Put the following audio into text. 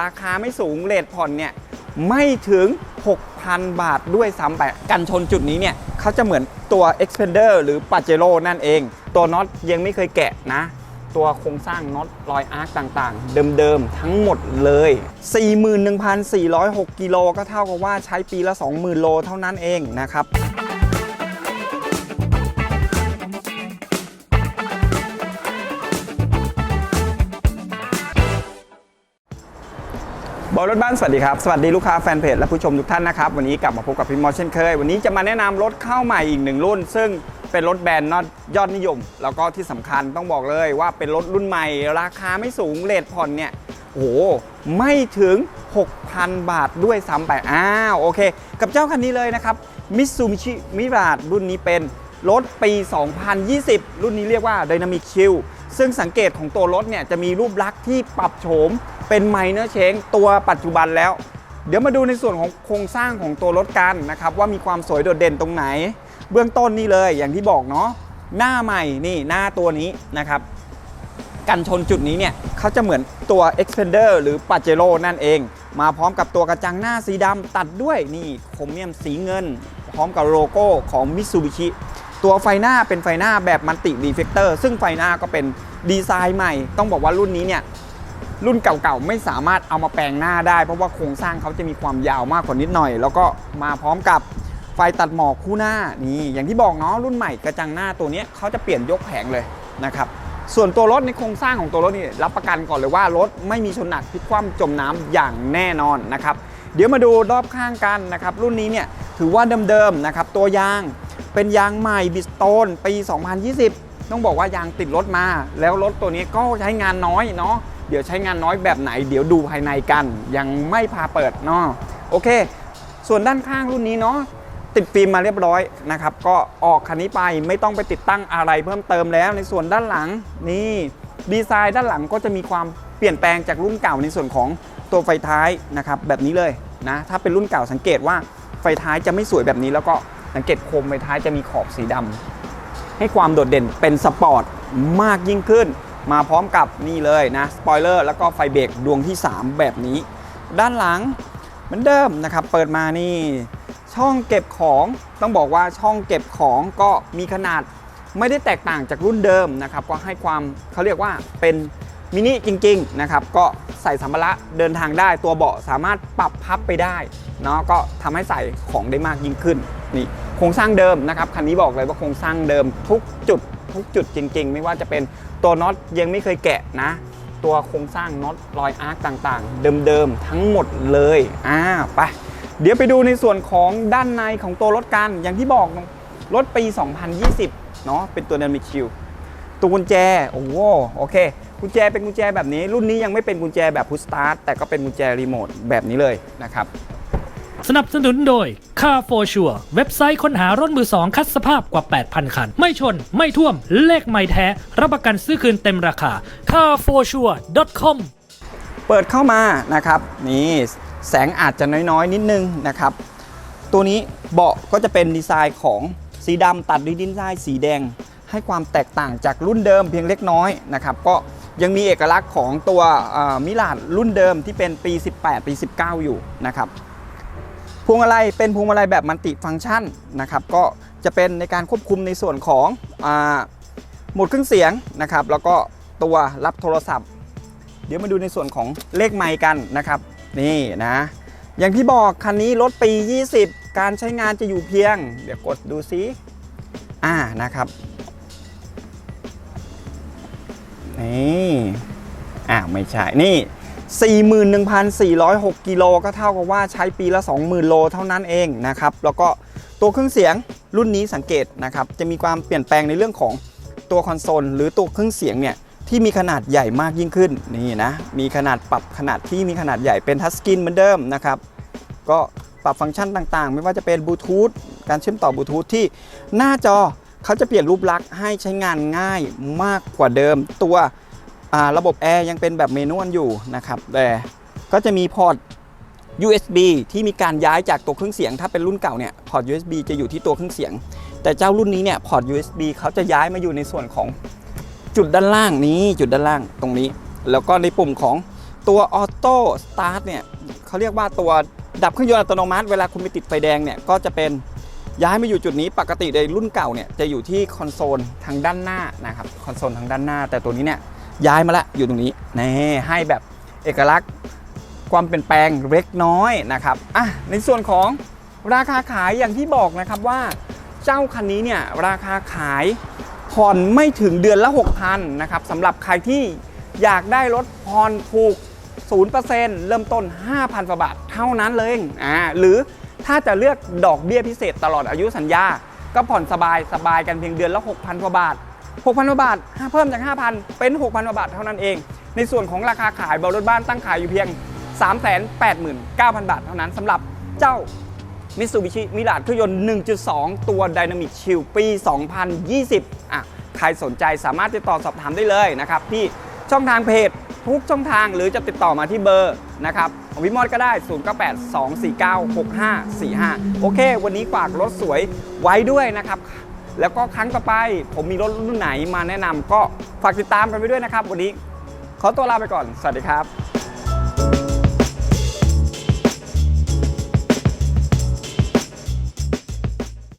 ราคาไม่สูงเลทผ่อนเนี่ยไม่ถึง 6,000 บาทด้วยซ้ำไปกันชนจุดนี้เนี่ยเขาจะเหมือนตัว Expander หรือ p a j e r o นั่นเอง ตัวน็อตยังไม่เคยแกะนะ ตัวโครงสร้างน็อตรอยอาร์คต่างๆ เดิมๆ ทั้งหมดเลย 41,406 กิโลก็เท่ากับว่าใช้ปีละ 20,000 โลเท่านั้นเองนะครับ บอรถบ้านสวัสดีครับ สวัสดีลูกค้าแฟนเพจและผู้ชมทุกท่านนะครับ วันนี้กลับมาพบกับพี่มอสเช่นเคย วันนี้จะมาแนะนำรถเข้าใหม่อีกหนึ่งรุ่น ซึ่งเป็นรถแบรนด์ยอดนิยม แล้วก็ที่สำคัญต้องบอกเลยว่าเป็นรถรุ่นใหม่ราคาไม่สูงเลทผ่อนเนี่ยโอ้โหไม่ถึง 6,000 บาทด้วยซ้ำไปอ้าวโอเค กับเจ้าคันนี้เลยนะครับมิ t ซูมิชิมิราดรุ่นนี้เป็นรถปี 2020 รุ่นนี้เรียกว่า Dynamic Q ซึ่งสังเกตของตัวรถเนี่ยจะมีรูปลักษณ์ที่ปรับโฉมเป็นไมเนอร์เชงตัวปัจจุบันแล้ว เดี๋ยวมาดูในส่วนของโครงสร้างของตัวรถกันนะครับว่ามีความสวยโดดเด่นตรงไหน เบื้องต้นนี่เลยอย่างที่บอกเนาะหน้าใหม่นี่หน้าตัวนี้นะครับกันชนจุดนี้เนี่ยเขาจะเหมือนตัว Expander หรือ p a j e r o นั่นเอง มาพร้อมกับตัวกระจังหน้าสีดำตัดด้วยนี่โครเมียมสีเงิน พร้อมกับโลโก้ของ Mitsubishi ตัวไฟหน้าเป็นไฟหน้าแบบมัลติรีเฟกเตอร์ซึ่งไฟหน้าก็เป็นดีไซน์ใหม่ ต้องบอกว่ารุ่นนี้เนี่ยรุ่นเก่าๆไม่สามารถเอามาแปลงหน้าได้ เพราะว่าโครงสร้างเขาจะมีความยาวมากกว่านิดหน่อย แล้วก็มาพร้อมกับไฟตัดหมอกคู่หน้านี่อย่างที่บอกเนาะรุ่นใหม่กระจังหน้าตัวนี้เขาจะเปลี่ยนยกแผงเลยนะครับส่วนตัวรถในโครงสร้างของตัวรถนี่รับประกันก่อนเลยว่ารถไม่มีชนหนักพลิกคว่ำจมน้ำอย่างแน่นอนนะครับเดี๋ยวมาดูรอบข้างกันนะครับรุ่นนี้เนี่ยถือว่าเดิมๆนะครับตัวยาง เป็นยางใหม่บิสโตนปี 2020 ต้องบอกว่ายางติดรถมา แล้วรถตัวนี้ก็ใช้งานน้อยเนาะเดี๋ยวใช้งานน้อยแบบไหน เดี๋ยวดูภายในกัน ยังไม่พาเปิดเนาะโอเค ส่วนด้านข้างรุ่นนี้เนาะติดฟิล์มมาเรียบร้อยนะครับ ก็ออกคันนี้ไปไม่ต้องไปติดตั้งอะไรเพิ่มเติมแล้วในส่วนด้านหลังนี่ดีไซน์ด้านหลังก็จะมีความเปลี่ยนแปลงจากรุ่นเก่าในส่วนของตัวไฟท้ายนะครับแบบนี้เลยนะถ้าเป็นรุ่นเก่าสังเกตว่าไฟท้ายจะไม่สวยแบบนี้แล้วก็ สังเกตโคมไฟท้ายจะมีขอบสีดำให้ความโดดเด่นเป็นสปอร์ตมากยิ่งขึ้น มาพร้อมกับนี่เลยนะสปอยเลอร์แล้วก็ไฟเบรกดวงที่ 3 แบบนี้ ด้านหลังเหมือนเดิมนะครับ เปิดมานี่ ช่องเก็บของต้องบอกว่าช่องเก็บของก็มีขนาดไม่ได้แตกต่างจากรุ่นเดิมนะครับ ก็ให้ความเขาเรียกว่าเป็นมินิจริง ๆ นะครับ ก็ ใส่สัมภาระเดินทางได้ ตัวเบาะสามารถปรับพับไปได้เนาะก็ทำให้ใส่ของได้มากยิ่งขึ้นนี่โครงสร้างเดิมนะครับคันนี้บอกเลยว่าโครงสร้างเดิมทุกจุดทุกจุดจริง ๆ ไม่ว่าจะเป็นตัวน็อตยังไม่เคยแกะนะ ตัวโครงสร้างน็อตรอยอาร์คต่างๆ เดิมๆทั้งหมดเลยอ่าไปเดี๋ยวไปดูในส่วนของด้านในของตัวรถกัน อย่างที่บอกรถปี 2020 เนาะเป็นตัว Dynamic Q ตัวกุญแจ โอ้โหโอเค กุญแจเป็นกุญแจแบบนี้ รุ่นนี้ยังไม่เป็นกุญแจแบบพุชสตาร์ทแต่ก็เป็นกุญแจรีโมทแบบนี้เลยนะครับ สนับสนุนโดย Car for Sure เว็บไซต์ค้นหารถมือสองคัดสภาพกว่า 8,000 คัน ไม่ชน ไม่ท่วม เลขไม่แท้ รับประกันซื้อคืนเต็มราคา carforsure.com เปิดเข้ามานะครับนี่แสงอาจจะน้อยๆ นิดนึงนะครับ ตัวนี้เบาะก็จะเป็นดีไซน์ของสีดำตัดด้วยดินไซน์สีแดง ให้ความแตกต่างจากรุ่นเดิมเพียงเล็กน้อยนะครับก็ยังมีเอกลักษณ์ของตัวมิลาดรุ่นเดิมที่เป็นปี 18 ปี 19 อยู่นะครับพวงมาลัยเป็นพวงมาลัยแบบมัลติฟังก์ชันนะครับก็จะเป็นในการควบคุมในส่วนของโหมดเครื่องเสียงนะครับแล้วก็ตัวรับโทรศัพท์ เดี๋ยวมาดูในส่วนของเลขไมค์กันนะครับนี่นะอย่างที่บอกคันนี้รถปี 20 การใช้งานจะอยู่เพียง เดี๋ยวกดดูซิอ่านะครับ นี่อ่าไม่ใช่นี่41,406กิโลก็เท่ากับว่าใช้ปีละ 20,000 โลเท่านั้นเองนะครับแล้วก็ตัวเครื่องเสียงรุ่นนี้สังเกตนะครับจะมีความเปลี่ยนแปลงในเรื่องของตัวคอนโซลหรือตัวเครื่องเสียงเนี่ยที่มีขนาดใหญ่มากยิ่งขึ้นนี่นะมีขนาดปรับขนาดที่มีขนาดใหญ่เป็นทัชสกรีนเหมือนเดิมนะครับก็ปรับฟังก์ชันต่างๆ ไม่ว่าจะเป็นบลูทูธการเชื่อมต่อบลูทูธที่หน้าจอ เขาจะเปลี่ยนรูปลักษณ์ให้ใช้งานง่ายมากกว่าเดิม ตัวระบบแอร์ยังเป็นแบบเมนวลอยู่นะครับแต่ก็จะมีพอร์ต USB ที่มีการย้ายจากตัวเครื่องเสียง ถ้าเป็นรุ่นเก่าเนี่ยพอร์ต USB จะอยู่ที่ตัวเครื่องเสียง แต่เจ้ารุ่นนี้เนี่ยพอร์ต USB เขาจะย้ายมาอยู่ในส่วนของจุดด้านล่างนี้จุดด้านล่างตรงนี้ แล้วก็ในปุ่มของตัวออโต้สตาร์ทเนี่ยเขาเรียกว่าตัวดับเครื่องยนต์อัตโนมัติ เวลาคุณไปติดไฟแดงเนี่ยก็จะเป็น ย้ายมาอยู่จุดนี้ปกติในรุ่นเก่าเนี่ยจะอยู่ที่คอนโซลทางด้านหน้านะครับคอนโซลทางด้านหน้า แต่ตัวนี้เนี่ยย้ายมาละอยู่ตรงนี้นี่ให้แบบเอกลักษณ์ความเปลี่ยนแปลงเล็กน้อยนะครับอะในส่วนของราคาขายอย่างที่บอกนะครับว่าเจ้าคันนี้เนี่ยราคาขายผ่อนไม่ถึงเดือนละ6,000นะครับสำหรับใครที่อยากได้รถผ่อนถูก 0%เริ่มต้น 5,000กว่าบาทเท่านั้นเลยอ่าหรือ ถ้าจะเลือกดอกเบี้ยพิเศษตลอดอายุสัญญา ก็ผ่อนสบายสบายกันเพียงเดือนละ 6,000 กว่าบาท 6,000 กว่าบาทเพิ่มจาก 5,000 เป็น 6,000 กว่าบาทเท่านั้นเอง ในส่วนของราคาขายบรถบ้านตั้งขายอยู่เพียง 389,000 บาทเท่านั้นสำหรับเจ้ามิ t ซูบิชิมิลาดเครื่องยนต์ 1.2 ตัว Dynamic Shield ปี 2020 อะ ใครสนใจสามารถติดต่อสอบถามได้เลยนะครับที่ ช่องทางเพจทุกช่องทางหรือจะติดต่อมาที่เบอร์นะครับของวิมอดก็ได้ 0982496545 โอเค วันนี้ฝากรถสวยไว้ด้วยนะครับ แล้วก็ครั้งต่อไป ผมมีรถรุ่นไหนมาแนะนำก็ฝากติดตามกันไปด้วยนะครับ วันนี้ขอตัวลาไปก่อน สวัสดีครับ